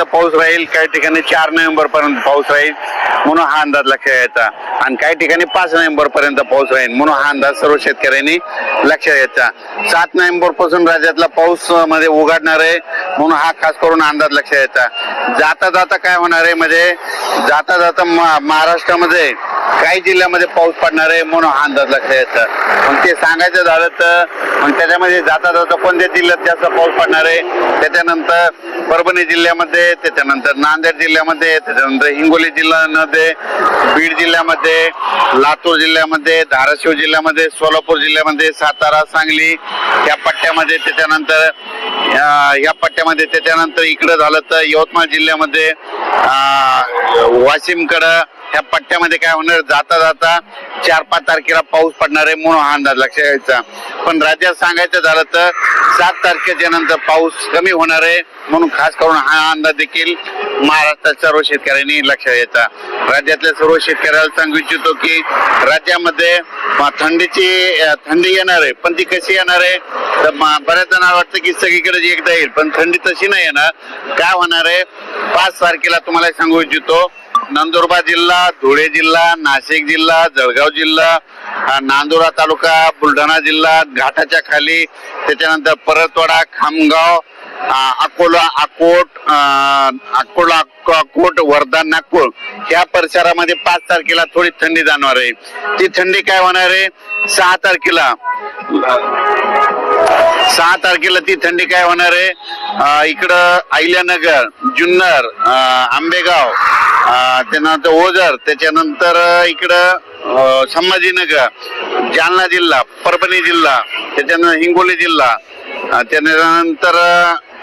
पाऊस राहील काही ठिकाणी चार नोव्हेंबर पर्यंत पाऊस राहील म्हणून हा अंदाज लक्षात घ्यायचा आणि काही ठिकाणी पाच नोव्हेंबर पर्यंत पाऊस राहील म्हणून हा अंदाज सर्व शेतकऱ्यांनी लक्षात घ्यायचा. सात नोव्हेंबरपासून राज्यातला पाऊसमध्ये उघडणार आहे म्हणून हा खास करून अंदाज लक्षात घ्यायचा. जाता जाता काय होणार आहे म्हणजे जाता जाता मा- महाराष्ट्रामध्ये काही जिल्ह्यामध्ये पाऊस पडणार आहे म्हणून हा अंदाज लक्षात यायचा मग ते सांगायचं झालं तर मग त्याच्यामध्ये जाता जाता कोणत्या जिल्ह्यात जास्त पाऊस पडणार आहे? त्याच्यानंतर परभणी जिल्ह्यामध्ये त्याच्यानंतर नांदेड जिल्ह्यामध्ये त्याच्यानंतर हिंगोली जिल्ह्यामध्ये बीड जिल्ह्यामध्ये लातूर जिल्ह्यामध्ये धाराशिव जिल्ह्यामध्ये सोलापूर जिल्ह्यामध्ये सातारा सांगली या पट्ट्यामध्ये त्याच्यानंतर या पट्ट्यामध्ये त्याच्यानंतर इकडं झालं तर यवतमाळ जिल्ह्यामध्ये वाशिमकडं ह्या पट्ट्यामध्ये काय होणार? जाता जाता चार पाच तारखेला पाऊस पडणार आहे म्हणून हा अंदाज लक्षात घ्यायचा. पण राज्यात सांगायचं झालं तर सात तारखेच्या नंतर पाऊस कमी होणार आहे म्हणून खास करून हा अंदाज देखील महाराष्ट्रात सर्व शेतकऱ्यांनी लक्षात घ्यायचा. राज्यातल्या सर्व शेतकऱ्याला सांगू इच्छितो की राज्यामध्ये थंडीची थंडी येणार आहे पण ती कशी येणार आहे? तर बऱ्याच जणांना वाटतं की सगळीकडे एकदा येईल पण थंडी तशी नाही येणार. काय होणार आहे? पाच तारखेला तुम्हाला सांगू इच्छितो नंदुरबार जिल्हा धुळे जिल्हा नाशिक जिल्हा जळगाव जिल्हा नांदुरा तालुका बुलढाणा जिल्हा घाटाच्या खाली त्याच्यानंतर परतवाडा खामगाव अकोला अकोट अकोला अकोट वर्धा नागपूर. या परिसरामध्ये पाच तारखेला थोडी थंडी जाणवार आहे. ती थंडी काय होणार आहे? सहा तारखेला सहा तारखेला ती थंडी काय होणार आहे? इकडं अहिल्यानगर जुन्नर आंबेगाव त्यानंतर ओझर. त्याच्यानंतर इकडं संभाजीनगर जालना जिल्हा परभणी जिल्हा त्याच्यानंतर हिंगोली जिल्हा त्यानंतर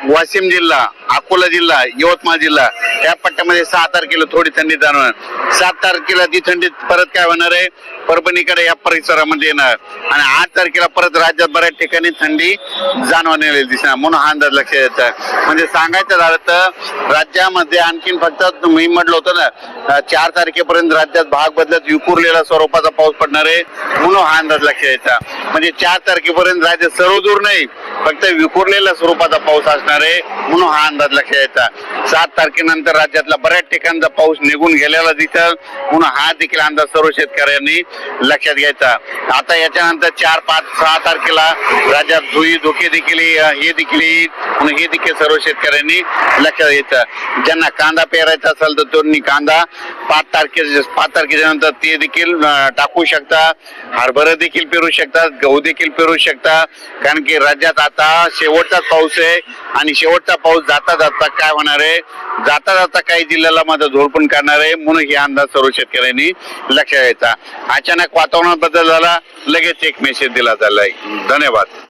वाशिम जिल्हा अकोला जिल्हा यवतमाळ जिल्हा. या पट्ट्यामध्ये सहा तारखेला थोडी थंडी जाणवणार. सात तारखेला ती थंडी परत काय होणार आहे? परभणीकडे या परिसरामध्ये येणार. आणि आठ तारखेला परत राज्यात बऱ्याच ठिकाणी थंडी जाणवण्याला दिसणार. म्हणून हा अंदाज लक्षात येतं म्हणजे सांगायचं झालं तर राज्यामध्ये आणखीन फक्त मी म्हटलं होतं ना चार तारखेपर्यंत राज्यात भाग बदलत विखुरलेला स्वरूपाचा पाऊस पडणार आहे. म्हणून हा अंदाज लक्षात यायचा म्हणजे चार तारखेपर्यंत राज्य सर्व दूर नाही फक्त विखुरलेल्या स्वरूपाचा पाऊस असणार आहे. म्हणून हा अंदाज लक्षात यायचा सात तारखेनंतर राज्यातला बऱ्याच ठिकाणचा पाऊस निघून गेलेला दिसल. म्हणून हा देखील अंदाज सर्व शेतकऱ्यांनी लक्षात घ्यायचा. आता याच्यानंतर चार पाच सहा तारखेला राज्यात धुई धोके देखील हे देखील येईल. म्हणून हे देखील सर्व शेतकऱ्यांनी लक्षात घ्यायचं. ज्यांना कांदा पेरायचा असेल तर त्यांनी कांदा पाच तारखे पाच तारखेच्या नंतर ते देखील टाकू शकता. हरभरा देखील पेरू शकतात गहू देखील पेरू शकता. कारण की राज्यात आता शेवटचाच पाऊस आहे. आणि शेवटचा पाऊस जाता जाता काय होणार आहे? जाता जाता काही जिल्ह्याला माझं झोडपून करणार आहे म्हणून हे अंदाज सर्व शेतकऱ्यांनी लक्षात घ्यायचा. अचानक वातावरणात बदल झाला लगेच एक मेसेज दिला झालाय धन्यवाद.